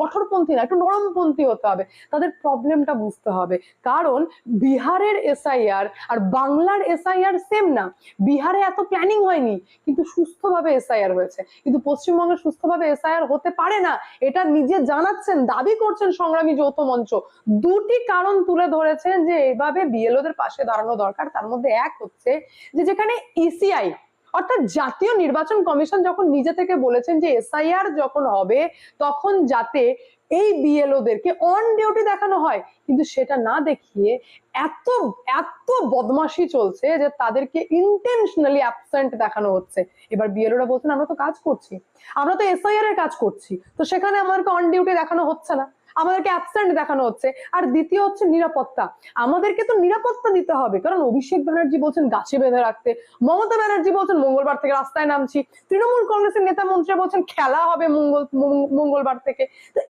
কঠোরপন্থী না, একটু নরমপন্থী হতে হবে। তাদের প্রবলেমটা বুঝতে হবে। কারণ বিহারের এসআইআর আর বাংলার এসআইআর সেম না। বিহারে এত প্ল্যানিং হয়নি, কিন্তু সুস্থভাবে এসআইআর হয়েছে। কিন্তু পশ্চিমবঙ্গে সুস্থভাবে এসআইআর হতে পারে না, এটা নিজে জানাচ্ছেন, দাবি করছেন সংগ্রামী যৌথ মঞ্চ। দুটি কারণ তুলে ধরেছেন যে এইভাবে বিএলওদের পাশে দাঁড়ানো দরকার। তার মধ্যে এক হচ্ছে যে যেখানে ইসিআই অর্থাৎ জাতীয় নির্বাচন কমিশন যখন নিজে থেকে বলেছেন যে এসআইআর যখন হবে, তখন যাতে এই বিএলওদেরকে অন ডিউটি দেখানো হয়। কিন্তু সেটা না দেখিয়ে এত এত বদমাশি চলছে যে তাদেরকে ইন্টেনশনালি অ্যাবসেন্ট দেখানো হচ্ছে। এবার বিএলওরা বলছেন, আমরা তো কাজ করছি। আমরা তো এসআইআর এর কাজ করছি। তো সেখানে আমাদেরকে অন ডিউটি দেখানো হচ্ছে না। আমাদেরকে অ্যাবসেন্ট দেখানো হচ্ছে। আর দ্বিতীয় হচ্ছে নিরাপত্তা। আমাদেরকে তো নিরাপত্তা দিতে হবে। কারণ অভিষেক ব্যানার্জি বলছেন গাছে বেঁধে রাখতে। মমতা ব্যানার্জি বলছেন মঙ্গলবার থেকে রাস্তায় নামছি। তৃণমূল কংগ্রেসের নেতা মন্ত্রী বলছেন খেলা হবে মঙ্গল মঙ্গলবার থেকে। তো